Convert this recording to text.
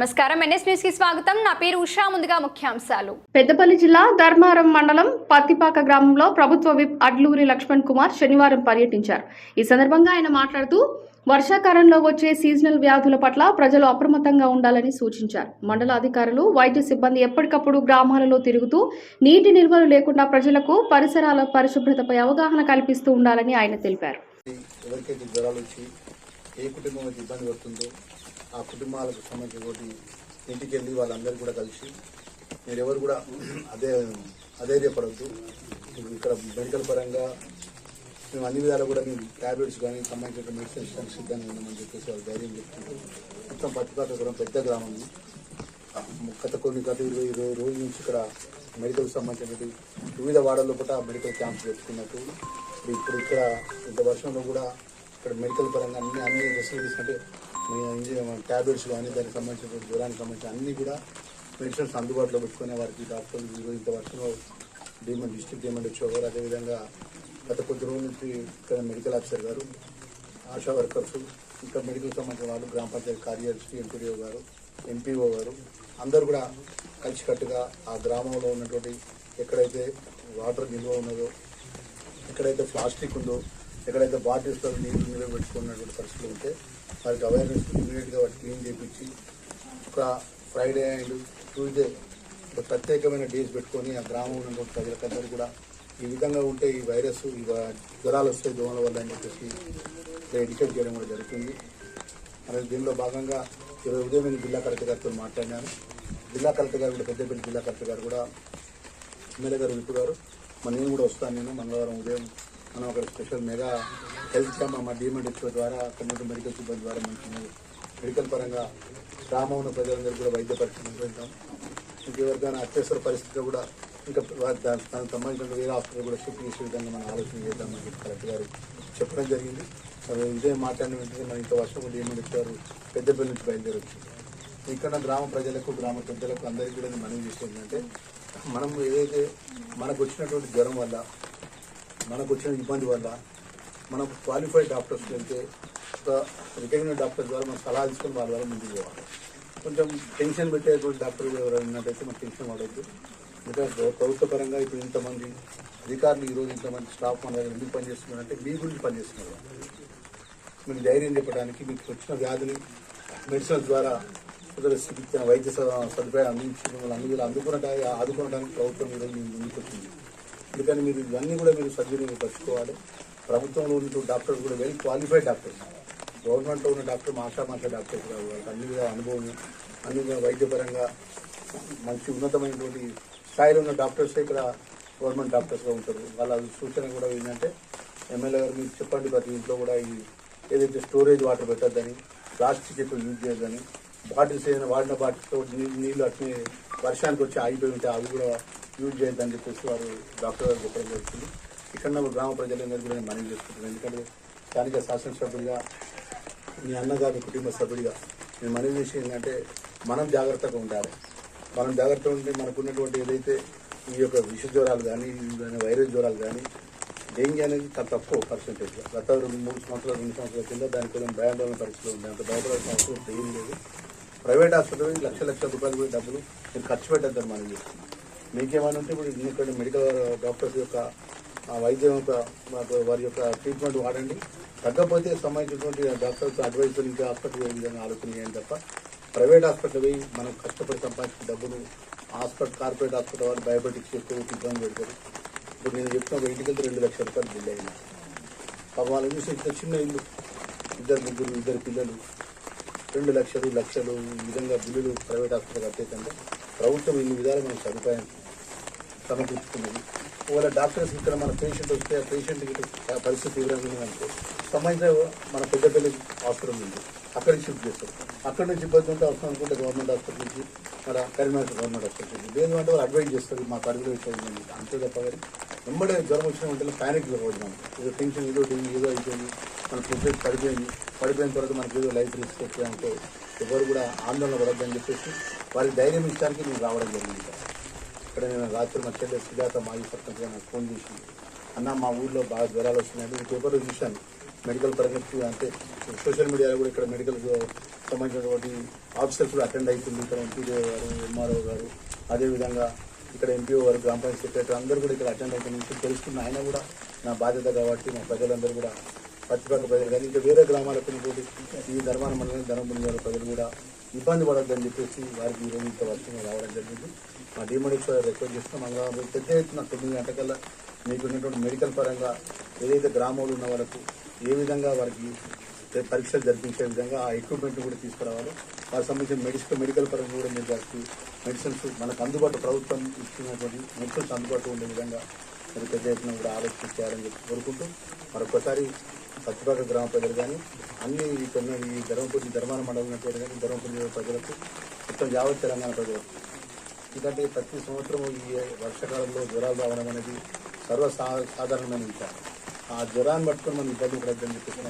నమస్కారం. ఎన్ఎస్ న్యూస్కి స్వాగతం. నా పేరు ఉషా. ముందుగా ముఖ్యాంశాలు. పెద్దపల్లి జిల్లా ధర్మారం మండలం పత్తిపాక గ్రామంలో ప్రభుత్వ విప్ అడ్లూరి లక్ష్మణ్ కుమార్ శనివారం పర్యటించారు. ఈ సందర్భంగా ఆయన మాట్లాడుతూ వర్షాకాలంలో వచ్చే సీజనల్ వ్యాధుల పట్ల ప్రజలు అప్రమత్తంగా ఉండాలని సూచించారు. మండల అధికారులు వైద్య సిబ్బంది ఎప్పటికప్పుడు గ్రామాలలో తిరుగుతూ నీటి నిల్వలు లేకుండా ప్రజలకు పరిసరాల పరిశుభ్రతపై అవగాహన కల్పిస్తూ ఉండాలని ఆయన తెలిపారు. ఎవరికైతే జ్వరాలు వచ్చి ఏ కుటుంబం అయితే ఇబ్బంది పడుతుందో ఆ కుటుంబాలకు సంబంధించిన ఇంటికి వెళ్ళి వాళ్ళందరూ కూడా కలిసి మీరెవరు కూడా అదే అధైర్యపడద్దు. ఇక్కడ మెడికల్ పరంగా మేము అన్ని విధాలు కూడా మేము ట్యాబ్లెట్స్ కానీ సంబంధించిన మెడిసిన్స్ కానీ సిద్ధంగా ఉన్నామని చెప్పేసి వాళ్ళు ధైర్యం చెప్తున్నారు. మొత్తం పత్తిపాకపురం పెద్ద గ్రామం. గత కొన్ని గత ఇరవై ఇరవై రోజుల నుంచి ఇక్కడ మెడికల్ సంబంధించినటువంటి వివిధ వాడల్లో పూట మెడికల్ క్యాంప్స్ పెట్టుకున్నట్టు. ఇప్పుడు ఇక్కడ ఇంత వర్షంలో కూడా ఇక్కడ మెడికల్ పరంగా అన్ని అన్ని ఫెసిలిటీస్ అంటే ట్యాబ్లెట్స్ కానీ దానికి సంబంధించిన జ్వరానికి సంబంధించిన అన్ని కూడా పెన్షన్స్ అందుబాటులో పెట్టుకునే వారికి డాక్టర్లు ఈరోజు ఇంత వర్షంలో డిఎంఎడ్ డిస్ట్రిక్ట్ డిమాండ్ వచ్చేవారు. అదేవిధంగా గత కొద్ది రోజుల నుంచి ఇక్కడ మెడికల్ ఆఫీసర్ గారు ఆశా వర్కర్స్ ఇంకా మెడికల్ సంబంధించిన వాళ్ళు గ్రామ పంచాయతీ కార్యదర్శి ఎంపీడీఓ గారు ఎంపీఓ గారు అందరూ కూడా కలిసికట్టుగా ఆ గ్రామంలో ఉన్నటువంటి ఎక్కడైతే వాటర్ నిల్వ ఉన్నదో ఎక్కడైతే ప్లాస్టిక్ ఉందో ఎక్కడైతే బాటిల్స్లో నీళ్ళు నిల్వ పెట్టుకున్నటువంటి పరిస్థితులు ఉంటే వారికి అవేర్నెస్ ఇమీడియట్గా వాటి క్లీన్ చేయించి ఒక ఫ్రైడే అండ్ ట్యూస్డే ఒక ప్రత్యేకమైన డేస్ పెట్టుకొని ఆ గ్రామం ఉన్నటువంటి ప్రజలకందరూ కూడా ఈ విధంగా ఉంటే ఈ వైరస్ ఈ జ్వరాలు వస్తాయి దోమల వల్ల అని చెప్పేసి ఎడ్యుకేట్ చేయడం కూడా జరుగుతుంది. అలాగే దీనిలో భాగంగా ఈరోజు ఉదయం నేను జిల్లా కలెక్టర్ గారితో మాట్లాడినాను. జిల్లా కలెక్టర్ గారు కూడా పెద్దపల్లి జిల్లా కలెక్టర్ గారు కూడా ఎమ్మెల్యే గారు విప్పు గారు. మరి నేను కూడా వస్తాను నేను మంగళవారం ఉదయం మనం ఒక స్పెషల్ మెగా హెల్త్ క్యాంప్ మా డిఎంఎడ్ ద్వారా అక్కడ మెడికల్ సిబ్బంది ద్వారా మంచి మెడికల్ పరంగా గ్రామం ఉన్న ప్రజలందరూ కూడా వైద్య పరీక్షలు నిర్వహించాం ఇంకెవరికైనా అత్యవసర పరిస్థితిలో కూడా ఇంకా దానికి సంబంధించిన వేరే హాస్పిటల్ కూడా షిఫ్ట్ చేసే విధంగా మనం ఆలోచన చేద్దామని చెప్పి కలెక్టర్ గారు చెప్పడం జరిగింది. మరి ఇదే మాట్లాడిన వెంటనే మన ఇంత వర్షం డిఎంఎడ్ గారు పెద్దపల్లి నుంచి బయలుదేరొచ్చు. ఇక్కడ గ్రామ ప్రజలకు గ్రామ పెద్దలకు అందరికీ కూడా మనం మనవి చేసేది ఏంటంటే మనం ఏదైతే మనకు వచ్చినటువంటి జ్వరం వల్ల మనకు వచ్చిన ఇబ్బంది వల్ల మనకు క్వాలిఫైడ్ డాక్టర్స్ వెళ్తే ఒక రికగ్నైజ్ డాక్టర్ ద్వారా మనం సలహా తీసుకొని వాళ్ళ ద్వారా ముందుకు పోవాలి. కొంచెం టెన్షన్ పెట్టేటువంటి డాక్టర్ ఎవరైనా ఉన్నట్టయితే మనకు టెన్షన్ పడవద్దు ఇంకా ప్రభుత్వ పరంగా ఇప్పుడు ఇంతమంది అధికారులు ఈరోజు ఇంతమంది స్టాఫ్ మన దగ్గర ఎందుకు పనిచేస్తున్నారంటే మీ గురించి పనిచేస్తున్నారు. మీకు ధైర్యం చెప్పడానికి మీకు వచ్చిన వ్యాధిని మెడిసిన్స్ ద్వారా ఇతర చికిత్స వైద్య సదుపాయాలు అందించి మిమ్మల్ని అన్ని ఆదుకోవడానికి ప్రభుత్వం ఈరోజు మీ ముందుకు వచ్చింది. అందుకని మీరు ఇవన్నీ కూడా మీరు సద్వినియోగపరచుకోవాలి ప్రభుత్వంలో ఉన్న డాక్టర్స్ కూడా వెల్ క్వాలిఫైడ్ డాక్టర్స్. గవర్నమెంట్లో ఉన్న డాక్టర్ మాషా మాషా డాక్టర్స్ కాదు. వాళ్ళకి అన్ని విధాల అనుభవం అన్ని వైద్యపరంగా మంచి ఉన్నతమైనటువంటి స్థాయిలో ఉన్న డాక్టర్స్ ఇక్కడ గవర్నమెంట్ డాక్టర్స్గా ఉంటారు. వాళ్ళ సూచన కూడా ఏంటంటే ఎమ్మెల్యే గారు మీరు చెప్పండి ప్రతి ఇంట్లో కూడా ఈ ఏదైతే స్టోరేజ్ వాటర్ పెట్టద్దని ప్లాస్టిక్ ఎక్కువ యూజ్ చేయొద్దని బాటిల్స్ ఏదైనా వాడిన బాటిల్స్తో నీళ్ళు అట్నే వర్షానికి వచ్చి ఆగిపోయి ఉంటే అవి కూడా యూజ్ చేయొద్దని చెప్పేసి వారు డాక్టర్ గారు చెప్పడం జరుగుతుంది. ఇక్కడ ఉన్న గ్రామ ప్రజలందరూ కూడా నేను మనవి చేసుకుంటున్నాను ఎందుకంటే స్థానిక శాసనసభ్యుడిగా మీ అన్నగారి కుటుంబ సభ్యుడిగా నేను మనవి చేసి ఏంటంటే మనం జాగ్రత్తగా ఉండాలి. మనం జాగ్రత్తగా ఉంటే మనకున్నటువంటి ఏదైతే ఈ యొక్క విష జ్వరాలు కానీ వైరస్ జ్వరాలు కానీ డెంగ్యూ అనేది చాలా తక్కువ పర్సెంటేజ్ గత రెండు మూడు సంవత్సరాలు రెండు సంవత్సరాల కింద దానికి కొంచెం భయాందోళన పరిస్థితులు ఉంది అంత భయపడాల్సిన అవసరం ఏం లేదు. ప్రైవేట్ హాస్పిటల్ లక్ష లక్ష రూపాయలు కూడా డబ్బులు మీరు ఖర్చు పెట్టద్దని మనం చేస్తున్నాం మీకేమైనా ఉంటే ఇప్పుడు ఇక్కడ మెడికల్ డాక్టర్స్ uh, యొక్క వైద్యం యొక్క వారి యొక్క ట్రీట్మెంట్ వాడండి. తగ్గకపోతే సంబంధించినటువంటి డాక్టర్స్ అడ్వైస్ ఇంకా హాస్పిటల్ ఏ విధంగా ఆలోచన చేయండి తప్ప ప్రైవేట్ హాస్పిటల్ పోయి మనం కష్టపడి సంపాదించిన డబ్బులు హాస్పిటల్ కార్పొరేట్ హాస్పిటల్ వాళ్ళు బయోబెటిక్స్ ఎక్కువ ఇబ్బంది పెడతారు. ఇప్పుడు నేను చెప్తున్న ఒక ఇంటికి వెళ్తే రెండు లక్షల రూపాయలు బిల్ అయినా. పాపం వాళ్ళు చూసి ఇంత చిన్న ఇల్లు. ఇద్దరు ముగ్గురు ఇద్దరు పిల్లలు. రెండు లక్షలు లక్షలు ఈ విధంగా బిల్లులు ప్రైవేట్ హాస్పిటల్ కట్టేకంటే ప్రభుత్వం ఇన్ని విధాలు మనకు సదుపాయం సమకూర్చుకున్నది ఒకవేళ డాక్టర్స్ ఇక్కడ మన పేషెంట్ వస్తే ఆ పేషెంట్కి పరిస్థితి తీవ్రంగా ఉందనుకో సంబంధించిన మన పెద్దపల్లి హాస్పిటల్ ఉంది. అక్కడికి షిఫ్ట్ చేస్తారు. అక్కడ నుంచి ఇబ్బంది ఉంటే అవసరం అనుకుంటే గవర్నమెంట్ హాస్పిటల్ నుంచి మన కరీంనగర్ గవర్నమెంట్ హాస్పిటల్ నుంచి. లేదు అంటే వాళ్ళు అడ్వైజ్ చేస్తారు మా పరిధిలో ఇచ్చేది అంతే తప్ప కానీ వెంబడే జ్వరం వచ్చిన వెంటనే ప్యానిక్ జరగదు ఏదో టెన్షన్ ఏదో ఏదో అయిపోయింది. మన ప్రెగ్నెంట్ పడిపోయింది. పడిపోయిన తర్వాత మనకి ఏదో లైఫ్ రిస్క్ వచ్చాయంటే ఎవరు కూడా ఆందోళన పడద్దని చెప్పేసి వారికి ధైర్యం ఇచ్చడానికి నేను రావడం జరిగింది. ఇక్కడ. నేను రాత్రి మా చెల్లె సుజాత మాజీ సర్పంచ్ నాకు ఫోన్ చేసింది అన్న మా ఊళ్ళో బాగా జ్వరాలు వస్తున్నాయి. నేను పేపర్లో చూశాను. మెడికల్ పరిగెత్తి అంటే సోషల్ మీడియాలో కూడా ఇక్కడ మెడికల్ సంబంధించినటువంటి ఆఫీసర్స్ కూడా అటెండ్ అవుతుంది. ఇక్కడ ఎంపీడీ గారు ఎంఆర్ఓ గారు. అదేవిధంగా ఇక్కడ ఎంపీఓ గారు గ్రామ పంచాయతీ సెక్రటరీ అందరూ కూడా ఇక్కడ అటెండ్ అవుతున్న విషయం తెలుసుకున్న ఆయన కూడా నా బాధ్యత కాబట్టి మా ప్రజలందరూ కూడా పచ్చిపక్క ప్రజలు కానీ ఇంకా వేరే గ్రామాలకు ఉన్నటువంటి ఈ ధర్మాన మండలం ధర్మపురి గారి ప్రజలు కూడా ఇబ్బంది పడద్దని చెప్పేసి వారికి ఈరోజు ఇంత వర్షం రావడం జరిగింది. మా డిమోడేశ్వర రిక్వెస్ట్ చేస్తున్నాం. మంగళవారం పెద్ద ఎత్తున తొమ్మిది గంటకల్లా మీకు ఉన్నటువంటి మెడికల్ పరంగా ఏదైతే గ్రామంలో ఉన్న వాళ్ళకు ఏ విధంగా వారికి పరీక్షలు జరిపించే విధంగా ఆ ఎక్విప్మెంట్ కూడా తీసుకురావాలి. వారికి సంబంధించిన మెడిసిన్ మెడికల్ పరంగా కూడా మీరు వారికి మెడిసిన్స్ మనకు అందుబాటు ప్రభుత్వం ఇస్తున్నటువంటి మెడిసిన్స్ అందుబాటులో ఉండే విధంగా మరి పెద్ద ఎత్తున కూడా ఆలోచన చేయాలని చెప్పి కోరుకుంటూ మరొకసారి పచ్చిపాక గ్రామ ప్రజలు కానీ అన్ని ఈ కొన్ని ఈ ధర్మపురి ధర్మాన మండలం ఉన్నటువంటి కానీ ధర్మపురి ప్రజలకు మొత్తం యావత్ తెలంగాణ ప్రజలకు. ఎందుకంటే ప్రతి సంవత్సరం ఈ వర్షకాలంలో జ్వరాలు రావడం అనేది సర్వ సాధారణమైన విషయం. ఆ జ్వరాన్ని పట్టుకొని మనం ఇబ్బంది పడద్దని చెప్పేసి